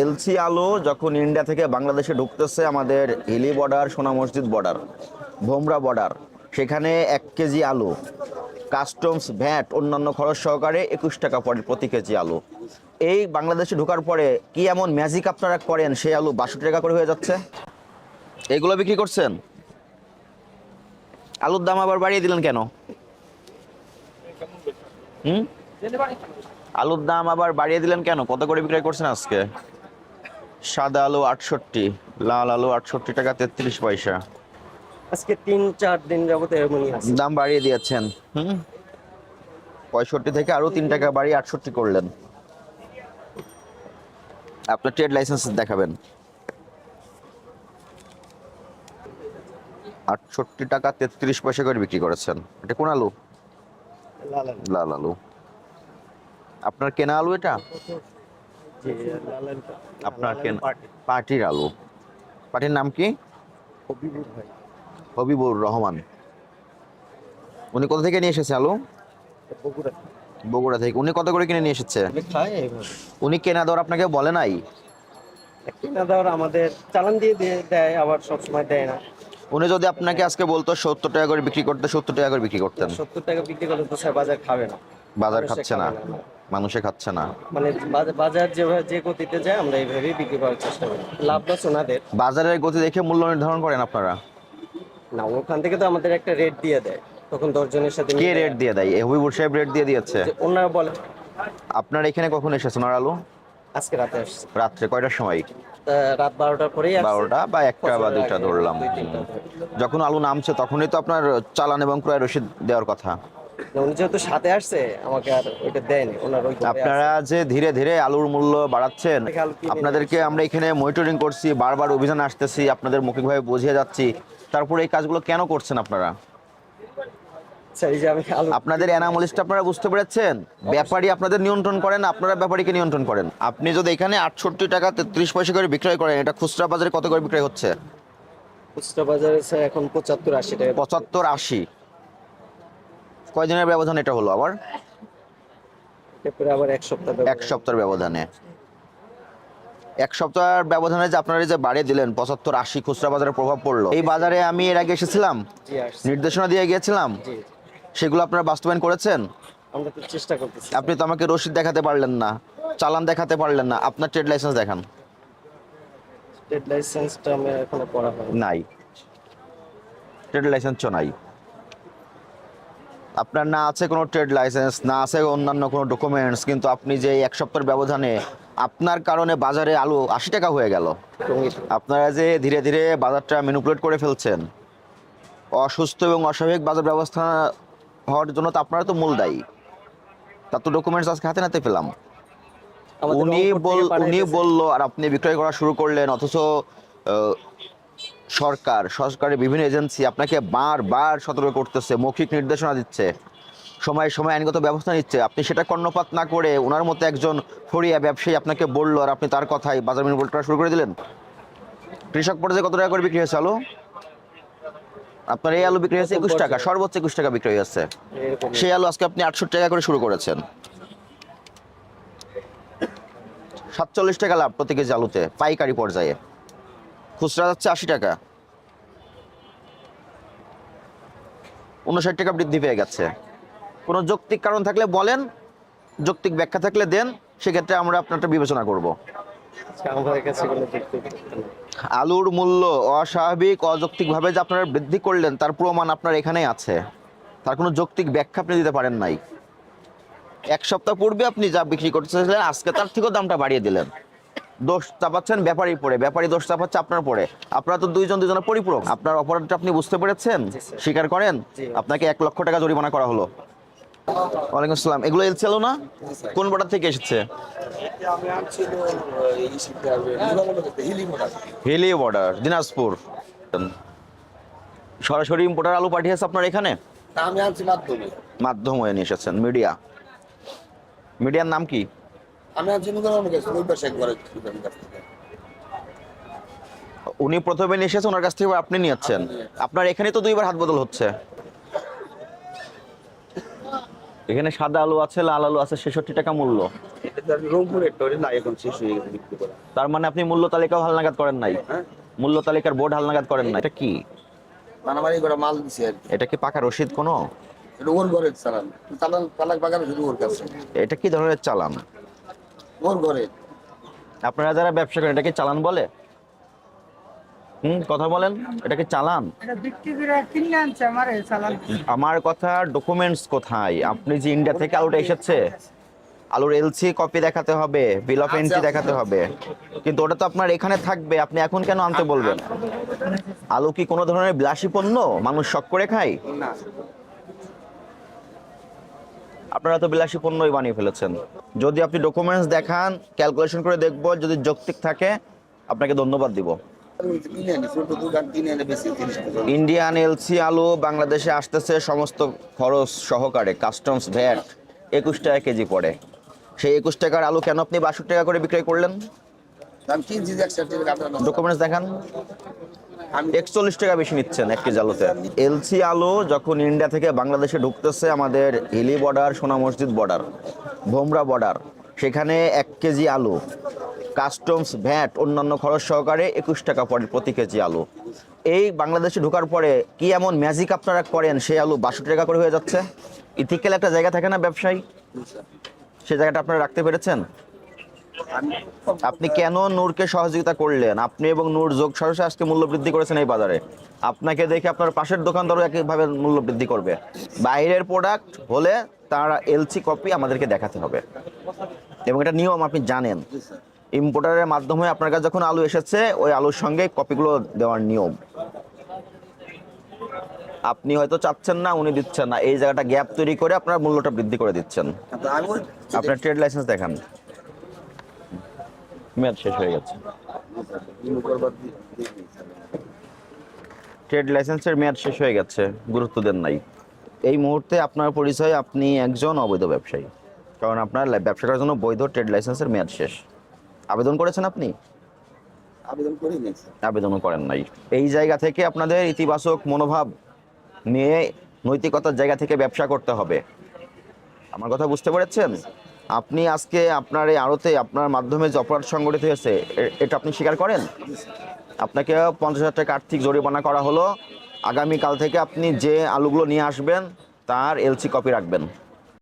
LC আলো যখন India থেকে বাংলাদেশে ঢুকতেছে আমাদের হিলি বর্ডার, সোনা মসজিদ বর্ডার, ভোমরা বর্ডার, সেখানে এক কেজি আলু, কাস্টমস, ভ্যাট, অন্যান্য খরচ সহকারে একুশ টাকা পড়ে প্রতি কেজি আলু। এই বাংলাদেশে ঢোকার পরে কি এমন ম্যাজিক আপনারা করেন, সেই আলু বাষট্টি টাকা করে হয়ে যাচ্ছে? এগুলো বিক্রি করছেন? আলুর দাম আবার বাড়িয়ে দিলেন কেন? হুম? আলুর দাম আবার বাড়িয়ে দিলেন কেন? কত করে বিক্রয় করছেন আজকে? সাদা আলু আটষট্টি লাল আলু আটষট্টি টাকা তেত্রিশ পয়সা। আজকে তিন চার দিন যাবত আছে। দাম বাড়িয়ে দিয়েছেন। হুম? পঁয়ষট্টি থেকে আরও তিন টাকা বাড়িয়ে আটষট্টি করলেন। আপনার ট্রেড লাইসেন্স দেখাবেন। আটষট্টি টাকা তেত্রিশ পয়সা করে বিক্রি করেছেন। এটা কোন আলু। লাল আলু। আপনার কেনা আলু এটা। আপনার কেনা। পার্টির আলু। পার্টির নাম কি? হবিবুর ভাই। হবিবুর রহমান। উনি কোথা থেকে নিয়ে এসেছে আলু? বগুড়া। বগুড়া থেকে। উনি কত করে কিনে নিয়ে এসেছে? উনি কেনা দর আপনাকে বলে নাই? কিনা দেওয়ার আমাদের চালান দিয়ে দিয়ে আবার সবসময় দেয় না। উনি যদি আপনাকে আজকে বলতো সত্তর টাকা করে বিক্রি করতে সত্তর টাকা করে বিক্রি করতেন। সত্তর টাকা বিক্রি করলে তো বাজার খাবে না। বাজার খাচ্ছে না। মানুষে খাচ্ছে না। মানে বাজার- যেভাবে যে গতিতে যায় আমরা এইভাবেই বিক্রি করার চেষ্টা করি। লাভ লস ওনাদের। বাজারের গতি দেখে মূল্য নির্ধারণ করেন আপনারা? না ওখান থেকে তো আমাদের একটা রেট দিয়ে দেয়। তখন দশজনের সাথে কে রেট দিয়ে দেয়? এ হবিবুর সাহেব রেট দিয়ে দিয়েছে। ওনারা বলে আপনার এখানে কখন এসেছেন আর আলু আজকে রাতে আসছে। রাত্রে কয়টার সময়? রাত বারোটার পরেই বারোটা বা একটা বা দুইটা ধরলাম। যখন আলু নামছে তখনই তো আপনার চালান এবং ক্রয় রসিদ দেওয়ার কথা। উনি যেহেতু সাথে আসছে আমাকে আর ওইটা দেয়নি ওনার ওই আপনারা যে ধীরে ধীরে আলুর মূল্য বাড়াচ্ছেন আপনাদেরকে আমরা এখানে মনিটরিং করছি বারবার অভিযান আসতেছি আপনাদের মৌখিকভাবে বুঝিয়ে যাচ্ছি। তারপরে এই কাজগুলো কেন করছেন আপনারা? আলু আপনাদের অ্যানামলিস্ট আপনারা বুঝতে পেরেছেন? ব্যাপারী আপনাদের নিয়ন্ত্রণ করেন আপনারা ব্যাপারীকে নিয়ন্ত্রণ করেন। আপনি যদি এখানে আটষট্টি টাকা তেত্রিশ পয়সা করে বিক্রয় করেন এটা খুচরা বাজারে কত করে বিক্রয় হচ্ছে? খুচরা বাজারে স্যার এখন পঁচাত্তর আশি টাকা পঁচাত্তর আশি। কয়দিনের ব্যবধান এটা হলো আবার? এক সপ্তাহ এক সপ্তাহের ব্যবধানে। এক সপ্তাহের ব্যবধানে যে আপনারা যে বাড়িয়ে দিলেন পঁচাত্তর আশি খুচরা বাজারে প্রভাব পড়ল। এই বাজারে আমি এর আগে এসেছিলাম? নির্দেশনা দিয়ে গিয়েছিলাম? সেগুলো আপনারা বাস্তবায়ন করেছেন? আমরা তো চেষ্টা করতেছি। আপনি তো আমাকে রসিদ দেখাতে পারলেন না চালান দেখাতে পারলেন না। আপনার ট্রেড লাইসেন্স দেখান। ট্রেড লাইসেন্সটা আমি এখনও করা নাই। ট্রেড লাইসেন্সও নাই। আপনার না আছে কোনো ট্রেড লাইসেন্স না আছে অন্যান্য কোনো ডকুমেন্টস কিন্তু আপনি যে এক সপ্তাহের ব্যবধানে আপনার কারণে বাজারে আলু আশি টাকা হয়ে গেল। আপনারা যে ধীরে ধীরে বাজারটা ম্যানিপুলেট করে ফেলছেন অসুস্থ এবং অস্বাভাবিক বাজার ব্যবস্থা হওয়ার জন্য তো আপনারা তো মূল দায়ী। তার তো ডকুমেন্টস আজকে হাতে নাতে পেলাম। উনি বল উনি বলল আর আপনি বিক্রয় করা শুরু করলেন অথচ সরকার সরকারের বিভিন্ন এজেন্সি আপনাকে বারবার সতর্ক করতেছে মৌখিক নির্দেশনা দিচ্ছে সময় সময় আইনগত ব্যবস্থা নিচ্ছে। আপনি সেটা কর্ণপাত না করে ওনার মতো একজন ফরিয়া ব্যবসায়ী আপনাকে বলল আর আপনি তার কথাই বাজার মিনিপুল করা শুরু করে দিলেন। কৃষক পর্যায়ে কত টাকা করে বিক্রি হয়েছে আলু? আপনার এই আলু বিক্রি হয়েছে একুশ টাকা সর্বোচ্চ একুশ টাকা বিক্রি হয়েছে। সেই আলু আজকে আপনি আটষট্টি টাকা করে শুরু করেছেন। সাতচল্লিশ টাকা লাভ প্রতি কেজি আলুতে পাইকারি পর্যায়ে। খুচরা যাচ্ছে আশি টাকা। উনষাট টাকা বৃদ্ধি পেয়ে গেছে। কোনো যৌক্তিক কারণ থাকলে বলেন যৌক্তিক ব্যাখ্যা থাকলে দেন সেক্ষেত্রে আমরা আপনারটা বিবেচনা করব। নেই। আলুর মূল্য অস্বাভাবিক অযৌক্তিকভাবে যে আপনারা বৃদ্ধি করলেন তার প্রমাণ আপনার এখানে আছে। তার কোনো যৌক্তিক ব্যাখ্যা আপনি দিতে পারেন নাই। এক সপ্তাহ পূর্বে আপনি যা বিক্রি করতে করতেছিলেন আজকে তার থেকেও দামটা বাড়িয়ে দিলেন। দোষ চাপাচ্ছেন ব্যাপারী পড়ে। ব্যাপারী দোষ চাপাচ্ছে আপনার পড়ে। আপনারা তো দুইজন দুজনের পরিপূরক। আপনার অপরাধটা আপনি বুঝতে পেরেছেন? স্বীকার করেন? আপনাকে এক লক্ষ টাকা জরিমানা করা হলো। ওয়ালাইকুম আসসালাম। এগুলো এলছিল না? কোন বর্ডার থেকে এসেছে? হিলি বর্ডার দিনাজপুর। সরাসরি ইম্পোর্টার আলু পাঠিয়েছে আপনার এখানে? আমি আনছি মাধ্যমে। মাধ্যম হয়ে নিয়ে এসেছেন। মিডিয়া মিডিয়ার নাম কি? আমি নতুন অনেক কাছে ওই পাশে একবার আমি কাছ থেকে উনি প্রথমে নিয়ে এসেছেন ওনার কাছ থেকে আপনি নিয়েছেন। আপনার এখানে তো দুইবার হাত বদল হচ্ছে। এখানে সাদা আলু আছে লাল আলু আছে ছেষট্টি টাকা মূল্য। হয়ে গেছে তার মানে আপনি মূল্য তালিকাও হালনাগাদ করেন নাই? হ্যাঁ। মূল্য তালিকার বোর্ড হালনাগাদ করেন না এটা কি? মারামারি করে মাল দিছে আর এটা কি পাকা রসিদ কোনো? এটা ওর ঘরের চালান। চালান চালাক বাগান শুধু ওর কাছে। এটা কি ধরনের চালান? ওর ঘরে। আপনারা যারা ব্যবসা করেন এটাকে চালান বলে? হুম কথা বলেন এটা কি চালান। এটা বিক্রি করে কিনে আনছে আমার চালান। আমার কথা ডকুমেন্টস কোথায়? আপনি যে ইন্ডিয়া থেকে আলুটা এসেছে আলুর এলসি কপি দেখাতে হবে বিল অফ এন্ট্রি দেখাতে হবে। কিন্তু ওটা তো আপনার এখানে থাকবে আপনি এখন কেন আনতে বলবেন? আলু কি কোনো ধরনের বিলাসী পণ্য? মানুষ শখ করে খায়? না। আপনারা তো বিলাসী পণ্যই বানিয়ে ফেলেছেন। যদি আপনি ডকুমেন্টস দেখান ক্যালকুলেশন করে দেখব, যদি যৌক্তিক থাকে, আপনাকে ধন্যবাদ দিব। ইন্ডিয়ান এলসি আলু বাংলাদেশে আসতেছে, সমস্ত খরচ সহকারে কাস্টমস ভ্যাট একুশ টাকা কেজি পড়ে। সেই একুশ টাকার আলু কেন আপনি বাষট্টি টাকা করে বিক্রয় করলেন? আমি কিনছি। ডকুমেন্টস দেখান। একচল্লিশ টাকা বেশি নিচ্ছেন এক কেজি আলুতে। এলসি আলু যখন ইন্ডিয়া থেকে বাংলাদেশে ঢুকতেছে আমাদের হিলি বর্ডার সোনা মসজিদ বর্ডার ভোমরা বর্ডার সেখানে এক কেজি আলু কাস্টমস ভ্যাট অন্যান্য খরচ সহকারে একুশ টাকা পড়ে প্রতি কেজি আলু। এই বাংলাদেশে ঢোকার পরে কি এমন ম্যাজিক আপনারা করেন? সেই আলু বাষট্টি টাকা করে হয়ে যাচ্ছে? ইথিক্যাল একটা জায়গা থাকে না ব্যবসায়ী? সে জায়গাটা আপনারা রাখতে পেরেছেন? আপনি কেন নূরকে সহযোগিতা করলেন? আপনি এবং নূর যোগ সরসে আজকে মূল্য বৃদ্ধি করেছেন এই বাজারে। আপনাকে দেখে আপনার পাশের দোকানদারও একইভাবে মূল্য বৃদ্ধি করবে। বাইরের প্রোডাক্ট হলে তারা এলসি কপি আমাদেরকে দেখাতে হবে। এবং এটা নিয়ম আপনি জানেন। ইম্পোর্টারের মাধ্যমে আপনার কাছে যখন আলু এসেছে, ওই আলুর সঙ্গে কপিগুলো দেওয়ার নিয়ম। আপনি হয়তো চাচ্ছেন না, উনি দিচ্ছেন না। এই জায়গাটা গ্যাপ তৈরি করে আপনার মূল্যটা বৃদ্ধি করে দিচ্ছেন। আপনার ট্রেড লাইসেন্স দেখান। মেয়াদ শেষ হয়ে গেছে। ট্রেড লাইসেন্সের মেয়াদ শেষ হয়ে গেছে গুরুত্ব দেন নাই। এই মুহূর্তে আপনার পরিচয় আপনি একজন অবৈধ ব্যবসায়ী। কারণ আপনার ব্যবসা করার জন্য বৈধ ট্রেড লাইসেন্সের মেয়াদ শেষ। আবেদন করেছেন আপনি? আবেদন আবেদনও করেন নাই। এই জায়গা থেকে আপনাদের ইতিবাচক মনোভাব নিয়ে নৈতিকতার জায়গা থেকে ব্যবসা করতে হবে। আমার কথা বুঝতে পেরেছেন? আপনি আজকে আপনার এই আড়তে আপনার মাধ্যমে যে অপরাধ সংগঠিত হয়েছে এটা আপনি স্বীকার করেন? আপনাকে পঞ্চাশ হাজার টাকা আর্থিক জরিমানা করা হলো। আগামীকাল থেকে আপনি যে আলুগুলো নিয়ে আসবেন, তার এলসি কপি রাখবেন।